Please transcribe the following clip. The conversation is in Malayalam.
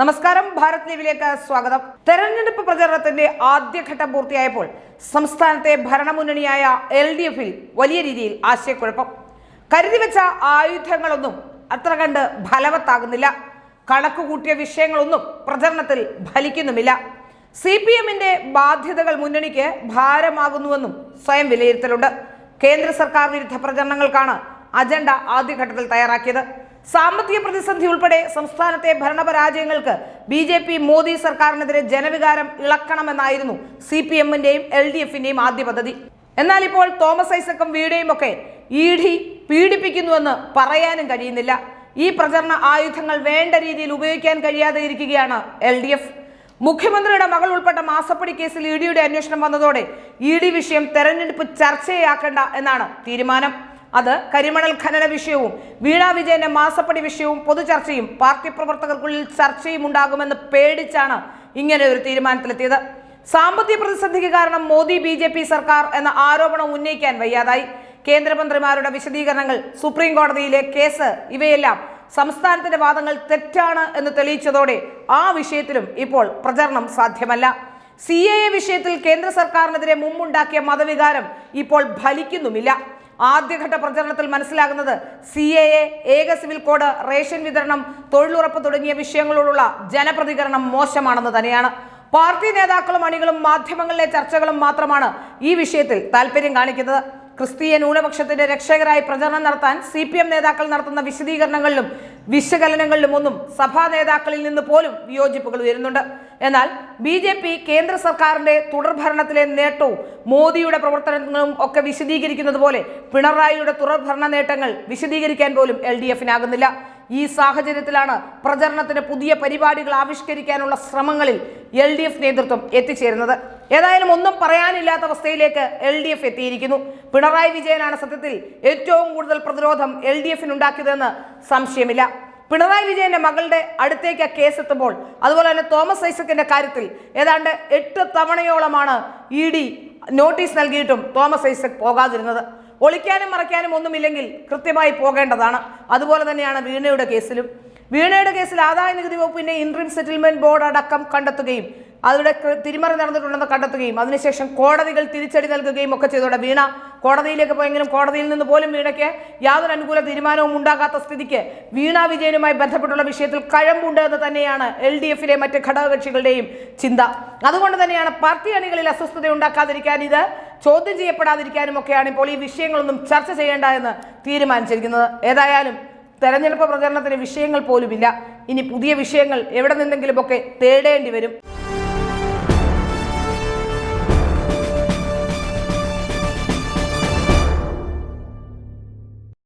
നമസ്കാരം ഭാരത് ലീവിലേക്ക് സ്വാഗതം. തെരഞ്ഞെടുപ്പ് പ്രചരണത്തിന്റെ ആദ്യഘട്ടം പൂർത്തിയായപ്പോൾ സംസ്ഥാനത്തെ ഭരണമുന്നണിയായ എൽ ഡി എഫിൽ വലിയ രീതിയിൽ ആശയക്കുഴപ്പം. കരുതി വെച്ച ആയുധങ്ങളൊന്നും അത്ര കണ്ട് ഫലവത്താകുന്നില്ല. കണക്കുകൂട്ടിയ വിഷയങ്ങളൊന്നും പ്രചരണത്തിൽ ഫലിക്കുന്നുമില്ല. സി പി എമ്മിന്റെ ബാധ്യതകൾ മുന്നണിക്ക് ഭാരമാകുന്നുവെന്നും സ്വയം വിലയിരുത്തലുണ്ട്. കേന്ദ്ര സർക്കാർ വിരുദ്ധ പ്രചരണങ്ങൾക്കാണ് അജണ്ട ആദ്യഘട്ടത്തിൽ തയ്യാറാക്കിയത്. സാമ്പത്തിക പ്രതിസന്ധി ഉൾപ്പെടെ സംസ്ഥാനത്തെ ഭരണപരാജയങ്ങൾക്ക് ബി ജെ പി മോദി സർക്കാരിനെതിരെ ജനവികാരം ഇളക്കണമെന്നായിരുന്നു സി പി എമ്മിന്റെയും എൽ ഡി എഫിന്റെയും ആദ്യ പദ്ധതി. എന്നാൽ ഇപ്പോൾ തോമസ് ഐസക്കും വീടയും ഒക്കെ ഇ ഡി പീഡിപ്പിക്കുന്നുവെന്ന് പറയാനും കഴിയുന്നില്ല. ഈ പ്രചരണ ആയുധങ്ങൾ വേണ്ട രീതിയിൽ ഉപയോഗിക്കാൻ കഴിയാതെ ഇരിക്കുകയാണ് എൽ ഡി എഫ്. മുഖ്യമന്ത്രിയുടെ മകൾ ഉൾപ്പെട്ട മാസപ്പടി കേസിൽ ഇ ഡിയുടെ അന്വേഷണം വന്നതോടെ ഇ ഡി വിഷയം തെരഞ്ഞെടുപ്പ് ചർച്ചയാക്കേണ്ട എന്നാണ് തീരുമാനം. അത് കരിമണൽ ഖനന വിഷയവും വീണാ വിജയന്റെ മാസപ്പടി വിഷയവും പൊതുചർച്ചയും പാർട്ടി പ്രവർത്തകർക്കുള്ളിൽ ചർച്ചയും ഉണ്ടാകുമെന്ന് പേടിച്ചാണ് ഇങ്ങനെ ഒരു തീരുമാനത്തിലെത്തിയത്. സാമ്പത്തിക പ്രതിസന്ധിക്ക് കാരണം മോദി ബി ജെ പി സർക്കാർ എന്ന ആരോപണം ഉന്നയിക്കാൻ വയ്യാതായി. കേന്ദ്രമന്ത്രിമാരുടെ വിശദീകരണങ്ങൾ സുപ്രീം കോടതിയിലെ കേസ് ഇവയെല്ലാം സംസ്ഥാനത്തിന്റെ വാദങ്ങൾ തെറ്റാണ് എന്ന് തെളിയിച്ചതോടെ ആ വിഷയത്തിലും ഇപ്പോൾ പ്രചരണം സാധ്യമല്ല. സി എ വിഷയത്തിൽ കേന്ദ്ര സർക്കാരിനെതിരെ മുമ്പുണ്ടാക്കിയ മതവികാരം ഇപ്പോൾ ഫലിക്കുന്നുമില്ല. ആദ്യഘട്ട പ്രചരണത്തിൽ മനസ്സിലാകുന്നത് സി എ എ ഏക സിവിൽ കോഡ് റേഷൻ വിതരണം തൊഴിലുറപ്പ് തുടങ്ങിയ വിഷയങ്ങളോടുള്ള ജനപ്രതികരണം മോശമാണെന്ന് തന്നെയാണ്. പാർട്ടി നേതാക്കളും അണികളും മാധ്യമങ്ങളിലെ ചർച്ചകളും മാത്രമാണ് ഈ വിഷയത്തിൽ താല്പര്യം കാണിക്കുന്നത്. ക്രിസ്തീയ ന്യൂനപക്ഷത്തിന്റെ രക്ഷകരായി പ്രചരണം നടത്താൻ സി പി എം നേതാക്കൾ നടത്തുന്ന വിശദീകരണങ്ങളിലും വിശകലനങ്ങളിലും ഒന്നും സഭാ നേതാക്കളിൽ നിന്ന് പോലും വിയോജിപ്പുകൾ ഉയരുന്നുണ്ട്. എന്നാൽ ബി ജെ പി കേന്ദ്ര സർക്കാരിന്റെ തുടർഭരണത്തിലെ നേട്ടവും മോദിയുടെ പ്രവർത്തനങ്ങളും ഒക്കെ വിശദീകരിക്കുന്നത് പോലെ പിണറായിയുടെ തുടർഭരണ നേട്ടങ്ങൾ വിശദീകരിക്കാൻ പോലും എൽ ഡി എഫിനാകുന്നില്ല. ഈ സാഹചര്യത്തിലാണ് പ്രചരണത്തിന് പുതിയ പരിപാടികൾ ആവിഷ്കരിക്കാനുള്ള ശ്രമങ്ങളിൽ എൽ ഡി എഫ് നേതൃത്വം എത്തിച്ചേരുന്നത്. ഏതായാലും ഒന്നും പറയാനില്ലാത്ത അവസ്ഥയിലേക്ക് എൽ ഡി എഫ് എത്തിയിരിക്കുന്നു. പിണറായി വിജയനാണ് സത്യത്തിൽ ഏറ്റവും കൂടുതൽ പ്രതിരോധം എൽ ഡി എഫിനുണ്ടാക്കിയതെന്ന് സംശയമില്ല. പിണറായി വിജയന്റെ മകളുടെ അടുത്തേക്ക് കേസ് എത്തുമ്പോൾ അതുപോലെ തന്നെ തോമസ് ഐസക്കിന്റെ കാര്യത്തിൽ ഏതാണ്ട് എട്ട് തവണയോളമാണ് ഇ ഡി നോട്ടീസ് നൽകിയിട്ടും തോമസ് ഐസക് പോകാതിരുന്നത്. ഒളിക്കാനും മറയ്ക്കാനും ഒന്നുമില്ലെങ്കിൽ കൃത്യമായി പോകേണ്ടതാണ്. അതുപോലെ തന്നെയാണ് വീണയുടെ കേസിലും. വീണയുടെ കേസിൽ ആദായ നികുതി വകുപ്പിന്റെ ഇൻട്രീം സെറ്റിൽമെന്റ് ബോർഡ് അടക്കം കണ്ടെത്തുകയും അതിവിടെ കൃ- തിരിമറി നടന്നിട്ടുണ്ടെന്ന് കണ്ടെത്തുകയും അതിനുശേഷം കോടതികൾ തിരിച്ചടി നൽകുകയും ഒക്കെ ചെയ്തോടെ വീണ കോടതിയിലേക്ക് പോയെങ്കിലും കോടതിയിൽ നിന്ന് പോലും വീണയ്ക്ക് യാതൊരു അനുകൂല തീരുമാനവും ഉണ്ടാകാത്ത സ്ഥിതിക്ക് വീണാ വിജയനുമായി ബന്ധപ്പെട്ടുള്ള വിഷയത്തിൽ കഴമ്പുണ്ട് എന്ന് തന്നെയാണ് എൽ ഡി എഫിലെ മറ്റ് ഘടകകക്ഷികളുടെയും ചിന്ത. അതുകൊണ്ട് തന്നെയാണ് പാർട്ടി അണികളിൽ അസ്വസ്ഥത ഉണ്ടാക്കാതിരിക്കാൻ ഇത് ചോദ്യം ചെയ്യപ്പെടാതിരിക്കാനും ഒക്കെയാണ് ഇപ്പോൾ ഈ വിഷയങ്ങളൊന്നും ചർച്ച ചെയ്യേണ്ട എന്ന് തീരുമാനിച്ചിരിക്കുന്നത്. ഏതായാലും തെരഞ്ഞെടുപ്പ് പ്രചരണത്തിന് വിഷയങ്ങൾ പോലുമില്ല. ഇനി പുതിയ വിഷയങ്ങൾ എവിടെ നിന്നെങ്കിലുമൊക്കെ തേടേണ്ടി വരും.